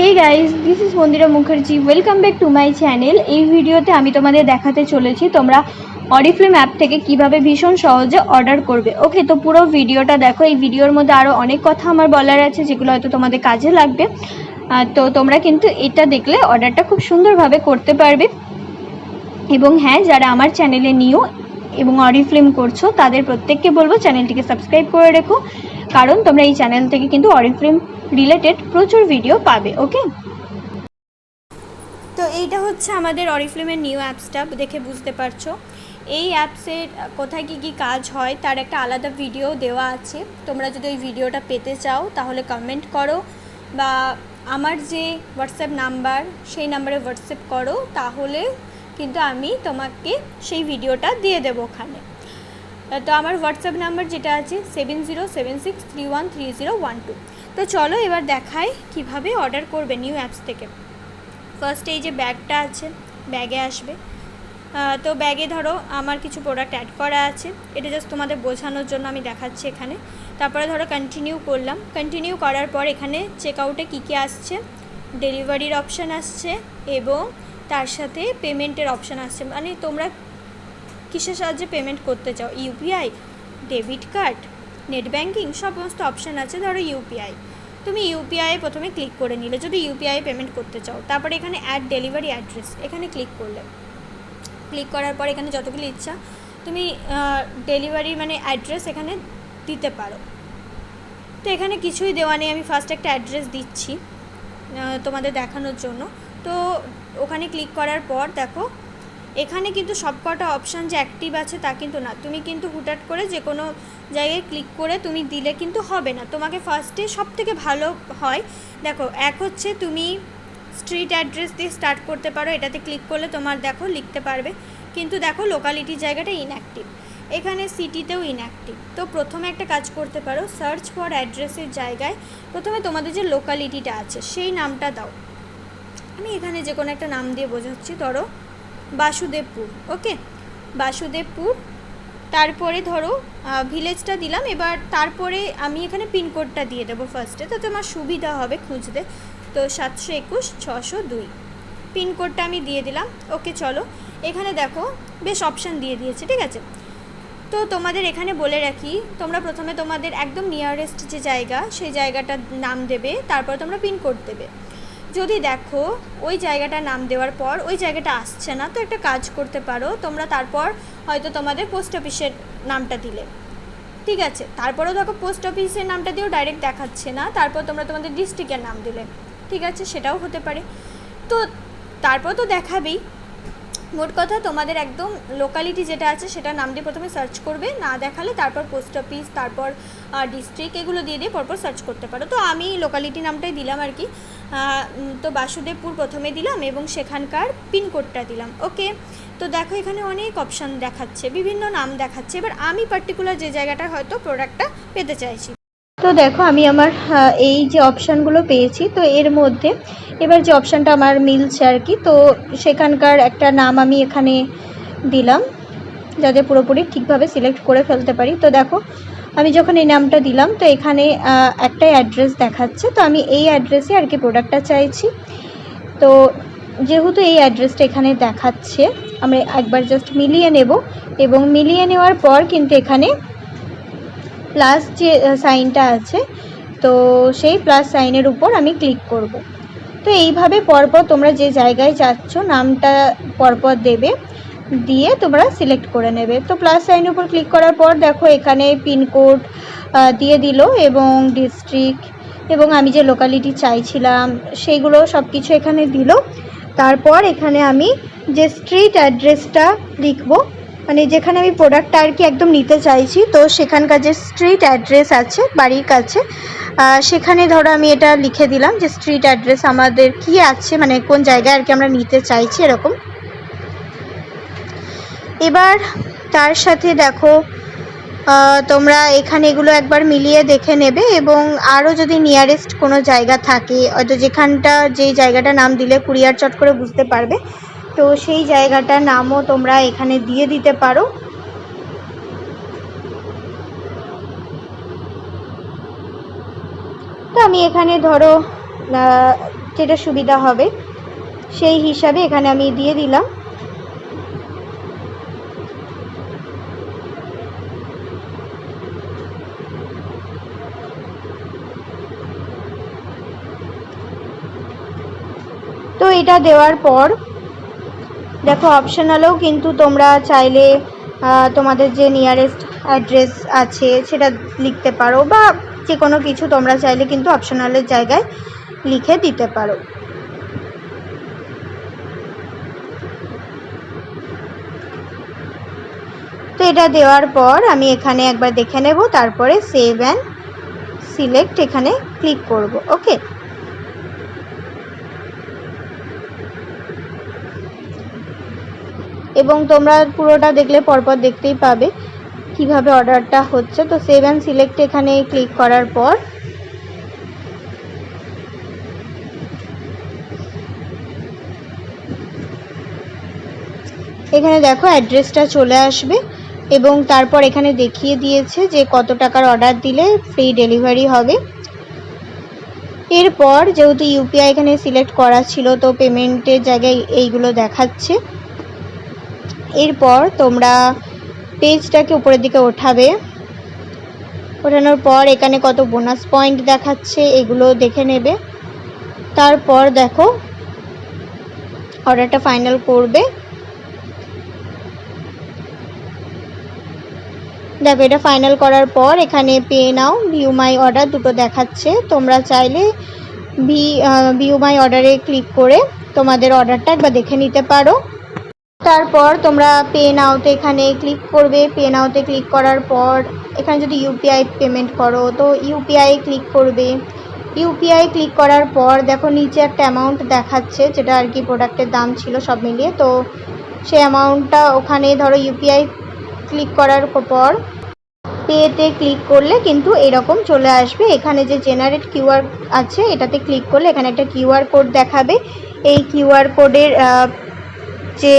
Hey guys this is Mandira Mukherjee welcome back to my channel এই ভিডিওতে আমি তোমাদের দেখাতে চলেছি তোমরা অরিফ্লেম অ্যাপ থেকে কীভাবে ভীষণ সহজে অর্ডার করবে। ওকে তো পুরো ভিডিওটা দেখো। এই ভিডিওর মধ্যে আরও অনেক কথা আমার বলার আছে, যেগুলো হয়তো তোমাদের কাজে লাগবে। তো তোমরা কিন্তু এটা দেখলে অর্ডারটা খুব সুন্দরভাবে করতে পারবে। এবং হ্যাঁ যারা আমার চ্যানেলে নিও এবং অরিফ্লিম করছ, তাদের প্রত্যেককে বলব চ্যানেলটিকে সাবস্ক্রাইব করে রেখো। কারণ তোমরা এই চ্যানেল থেকে কিন্তু অরিফ্লেম রিলেটেড প্রচুর ভিডিও পাবে ওকে তো এইটা হচ্ছে আমাদের অরিফ্লেমের নিউ অ্যাপসটা দেখে বুঝতে পারছ। এই অ্যাপসের কোথায় কী কী কাজ হয়, তার একটা আলাদা ভিডিও দেওয়া আছে। তোমরা যদি ওই ভিডিওটা পেতে চাও, তাহলে কমেন্ট করো। বা আমার যে হোয়াটসঅ্যাপ নাম্বার সেই নাম্বারে হোয়াটসঅ্যাপ করো, তাহলে কিন্তু আমি তোমাকে সেই ভিডিওটা দিয়ে দেবো ওখানে। তো আমার হোয়াটসঅ্যাপ নাম্বার যেটা আছে seven zero seven six three one three zero one two তো চলো এবার দেখাই কীভাবে অর্ডার করবে নিউ অ্যাপস থেকে। ফার্স্ট এই যে ব্যাগটা আছে ব্যাগে আসবে। তো ব্যাগে ধরো আমার কিছু প্রোডাক্ট অ্যাড করা আছে। এটা জাস্ট তোমাদের বোঝানোর জন্য আমি দেখাচ্ছি এখানে। তারপরে ধরো কন্টিনিউ করলাম। কন্টিনিউ করার পর এখানে চেক আউটে কী কী আসছে? ডেলিভারির অপশান আসছে এবং তার সাথে পেমেন্টের অপশান আসছে। মানে তোমরা কিসের সাহায্যে পেমেন্ট করতে চাও? UPI debit card net banking সমস্ত অপশান আছে, ধরো ইউপিআই। তুমি ইউপিআই প্রথমে ক্লিক করে নিলে, যদি ইউপিআই পেমেন্ট করতে চাও, তারপরে এখানে অ্যাড ডেলিভারি অ্যাড্রেস এখানে ক্লিক করলে। ক্লিক করার পর এখানে যতগুলো ইচ্ছা, তুমি ডেলিভারি মানে অ্যাড্রেস এখানে দিতে পারো। তো এখানে কিছুই দেওয়া নেই, আমি ফার্স্ট একটা অ্যাড্রেস দিচ্ছি তোমাদের দেখানোর জন্য। তো ওখানে ক্লিক করার পর দেখো এখানে কিন্তু সবকটা অপশান যে অ্যাক্টিভ আছে তা কিন্তু না। তুমি কিন্তু হুটহাট করে যে কোনো জায়গায় ক্লিক করে তুমি দিলে কিন্তু হবে না। তোমাকে ফার্স্টে সব থেকে ভালো হয়, দেখো, এক হচ্ছে তুমি স্ট্রিট অ্যাড্রেস দিয়ে স্টার্ট করতে পারো, এটাতে ক্লিক করলে তোমার দেখো লিখতে পারবে। কিন্তু দেখো লোকালিটির জায়গাটা ইনঅ্যাক্টিভ এখানে সিটিতেও ইনঅ্যাক্টিভ তো প্রথমে একটা কাজ করতে পারো সার্চ ফর অ্যাড্রেসের জায়গায় প্রথমে তোমাদের যে লোকালিটিটা আছে, সেই নামটা দাও। আমি এখানে যে কোনো একটা নাম দিয়ে বোঝাচ্ছি, ধরো বাসুদেবপুর, ওকে? বাসুদেবপুর, তারপরে ধরো ভিলেজটা দিলাম, এবার তারপরে আমি এখানে পিনকোডটা দিয়ে দেবো ফার্স্টে তো তোমার সুবিধা হবে খুঁজতে। তো সাতশো একুশ, ছশো দুই। পিনকোডটা আমি দিয়ে দিলাম, ওকে, চলো। এখানে দেখো, বেশ অপশান দিয়ে দিয়েছে, ঠিক আছে? তো তোমাদের এখানে বলে রাখি, তোমরা প্রথমে তোমাদের একদম নিয়ারেস্ট যে জায়গা, সেই জায়গাটার নাম দেবে, তারপর তোমরা পিনকোড দেবে। যদি দেখো, ওই জায়গাটা নাম দেওয়ার পর, ওই জায়গাটা আসছে না, তো একটা কাজ করতে পারো। তোমরা তারপর হয়তো তোমাদের পোস্ট অফিসের নামটা দিলে। ঠিক আছে? তারপরেও দেখো, পোস্ট অফিসের নামটা দিয়েও ডাইরেক্ট দেখাচ্ছে না। তারপর তোমরা তোমাদের ডিস্ট্রিক্টের নাম দিলে। ঠিক আছে? সেটাও হতে পারে। তো, তারপর তো দেখাবেই। মোট কথা তোমাদের একদম লোকালিটি যেটা আছে সেটা নাম দিয়ে প্রথমে সার্চ করবে, না দেখালে তারপর পোস্ট অফিস তারপর ডিস্ট্রিক্ট এগুলো দিয়ে দিয়ে পরপর সার্চ করতে পারো। তো আমি লোকালিটি নামটাই দিলাম আর কি। তো বাসুদেবপুর প্রথমে দিলাম এবং সেখানকার পিনকোডটা দিলাম। ওকে, তো দেখো এখানে অনেক অপশান দেখাচ্ছে, বিভিন্ন নাম দেখাচ্ছে। এবার আমি পার্টিকুলার যে জায়গাটা হয়তো প্রোডাক্টটা পেতে চাইছি। তো দেখো, আমি আমার এই যে অপশানগুলো পেয়েছি, তো এর মধ্যে এবার যে অপশানটা আমার মিলছে আর কি, তো সেখানকার একটা নাম আমি এখানে দিলাম, যাতে পুরোপুরি ঠিকভাবে সিলেক্ট করে ফেলতে পারি। তো দেখো, আমি যখন এই নামটা দিলাম, তো এখানে একটাই অ্যাড্রেস দেখাচ্ছে, তো আমি এই অ্যাড্রেসে আর কি প্রোডাক্টটা চাইছি। তো যেহেতু এই অ্যাড্রেসটা এখানে দেখাচ্ছে, আমরা একবার জাস্ট মিলিয়ে নেব, এবং মিলিয়ে নেওয়ার পর কিন্তু এখানে প্লাস যে সাইনটা আছে, তো সেই প্লাস সাইনের উপর আমি ক্লিক করব। তো এইভাবে পরপর তোমরা যে জায়গায় যাচ্ছ, নামটা পরপর দেবে, দিয়ে তোমরা সিলেক্ট করে নেবে। তো প্লাস সাইনের উপর ক্লিক করার পর দেখো এখানে পিনকোড দিয়ে দিল এবং ডিস্ট্রিক্ট এবং আমি যে লোকালিটি চাইছিলাম সেইগুলো সব কিছু এখানে দিল। তারপর এখানে আমি যে স্ট্রিট অ্যাড্রেসটা লিখব মানে যেখানে আমি প্রোডাক্টটা আর কি একদম নিতে চাইছি, তো সেখানকার যে স্ট্রিট অ্যাড্রেস আছে, বাড়ির কাছে সেখানে ধরো আমি এটা লিখে দিলাম যে স্ট্রিট অ্যাড্রেস আমাদের কি আছে মানে কোন জায়গায় আর কি আমরা নিতে চাইছি, এরকম। এবার তার সাথে দেখো তোমরা এখানে এগুলো একবার মিলিয়ে দেখে নেবে এবং আরও যদি নিয়ারেস্ট কোনো জায়গা থাকে হয়তো যেখানটা, যেই জায়গাটা নাম দিলে কুরিয়ার চট করে বুঝতে পারবে তো সেই জায়গাটার নামও তোমরা এখানে দিয়ে দিতে পারো। তো আমি এখানে ধরো যেটা সুবিধা হবে, সেই হিসাবে এখানে আমি দিয়ে দিলাম। তো এটা দেওয়ার পর দেখো অপশনালেও কিন্তু তোমরা চাইলে তোমাদের যে নিয়ারেস্ট অ্যাড্রেস আছে সেটা লিখতে পারো বা যে কোনো কিছু তোমরা চাইলে কিন্তু অপশনালের জায়গায় লিখে দিতে পারো। তো এটা দেওয়ার পর আমি এখানে একবার দেখে নেব, তারপরে সেভ অ্যান্ড সিলেক্ট এখানে ক্লিক করব ওকে এবং তোমরা পুরোটা দেখলে পরপর দেখতেই পাবে কীভাবে অর্ডারটা হচ্ছে। তো সেভ অ্যান্ড সিলেক্ট এখানে ক্লিক করার পর এখানে দেখো অ্যাড্রেসটা চলে আসবে এবং তারপর এখানে দেখিয়ে দিয়েছে যে কত টাকার অর্ডার দিলে ফ্রি ডেলিভারি হবে। এরপর যেহেতু ইউপিআই এখানে সিলেক্ট করা ছিল, তো পেমেন্টের জায়গায় এইগুলো দেখাচ্ছে। এরপর তোমরা পেজটাকে উপরের দিকে ওঠাবে। ওঠানোর পর এখানে কত বোনাস পয়েন্ট দেখাচ্ছে, এগুলো দেখে নেবে। তারপর দেখো অর্ডারটা ফাইনাল করবে। দেখো, এটা ফাইনাল করার পর এখানে pay now view my order দুটো দেখাচ্ছে। তোমরা চাইলে ভি ভিউ মাই অর্ডারে ক্লিক করে তোমাদের অর্ডারটা একবার দেখে নিতে পারো। তারপর তোমরা পে নাওতে এখানে ক্লিক করবে। পে নাওতে ক্লিক করার পর এখানে যদি ইউপিআই পেমেন্ট করো, তো ইউপিআই ক্লিক করবে। ইউপিআই ক্লিক করার পর দেখো নিচে একটা অ্যামাউন্ট দেখাচ্ছে, যেটা আর কি প্রোডাক্টের দাম ছিল সব মিলিয়ে। তো সেই অ্যামাউন্টটা ওখানে ধরো ইউপিআই ক্লিক করার পর পেতে ক্লিক করলে কিন্তু এরকম চলে আসবে। এখানে যে জেনারেট কিউআর আছে, এটাতে ক্লিক করলে এখানে একটা কিউআর কোড দেখাবে। এই কিউআর কোডের যে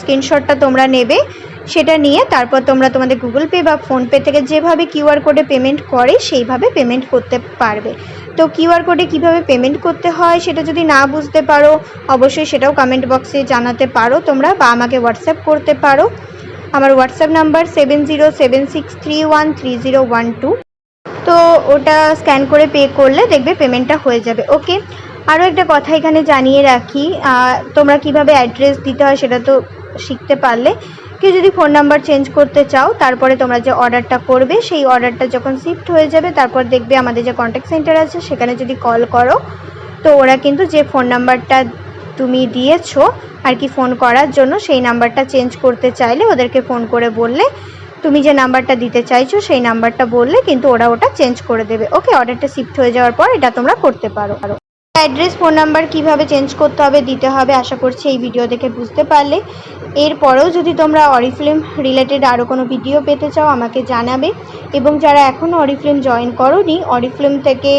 স্ক্রিনশটটা তোমরা নেবে, সেটা নিয়ে তারপর তোমরা তোমাদের গুগল পে বা ফোনপে থেকে যেভাবে কিউআর কোডে পেমেন্ট করে, সেইভাবে পেমেন্ট করতে পারবে। তো কিউআর কোডে কীভাবে পেমেন্ট করতে হয়, সেটা যদি না বুঝতে পারো, অবশ্যই সেটাও কমেন্ট বক্সে জানাতে পারো তোমরা বা আমাকে হোয়াটসঅ্যাপ করতে পারো। আমার WhatsApp number seven zero seven six three one three zero one two তো ওটা স্ক্যান করে পে করলে দেখবে পেমেন্টটা হয়ে যাবে ওকে আরও একটা কথা এখানে জানিয়ে রাখি তোমরা কীভাবে অ্যাড্রেস দিতে হয় সেটা তো শিখতে পারলে। কেউ যদি ফোন নাম্বার চেঞ্জ করতে চাও, তারপরে তোমরা যে অর্ডারটা করবে, সেই অর্ডারটা যখন শিফট হয়ে যাবে, তারপর দেখবে আমাদের যে কন্ট্যাক্ট সেন্টার আছে, সেখানে যদি কল করো, তো ওরা কিন্তু যে ফোন নাম্বারটা তুমি দিয়েছ আর কি ফোন করার জন্য, সেই নাম্বারটা চেঞ্জ করতে চাইলে ওদেরকে ফোন করে বললে, তুমি যে নাম্বারটা দিতে চাইছো, সেই নাম্বারটা বললে কিন্তু ওরা ওটা চেঞ্জ করে দেবে। ওকে অর্ডারটা শিফট হয়ে যাওয়ার পর এটা তোমরা করতে পারো। অ্যাড্রেস, ফোন নাম্বার কীভাবে চেঞ্জ করতে হবে, দিতে হবে, আশা করছি এই ভিডিও দেখে বুঝতে পারলে। এরপরেও যদি তোমরা অরিফিল্ম রিলেটেড আরও কোনো ভিডিও পেতে চাও, আমাকে জানাবে। এবং যারা এখনও অরিফিল্ম জয়েন করোনি, অরিফিল্ম থেকে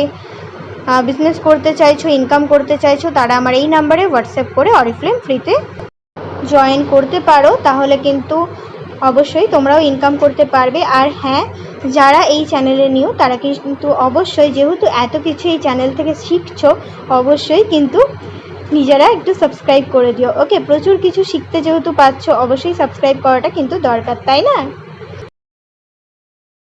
বিজনেস করতে চাইছো ইনকাম করতে চাইছো, তারা আমার এই নাম্বারে হোয়াটসঅ্যাপ করে অরিফিল্ম ফ্রিতে জয়েন করতে পারো। তাহলে কিন্তু অবশ্যই তোমরাও ইনকাম করতে পারবে। আর হ্যাঁ যারা এই চ্যানেলে নিউ, তারা কিন্তু অবশ্যই, যেহেতু এত কিছু এই চ্যানেল থেকে শিখছো, অবশ্যই কিন্তু নিজেরা একটু সাবস্ক্রাইব করে দিও। ওকে প্রচুর কিছু শিখতে যেহেতু পাচ্ছ অবশ্যই সাবস্ক্রাইব করাটা কিন্তু দরকার, তাই না?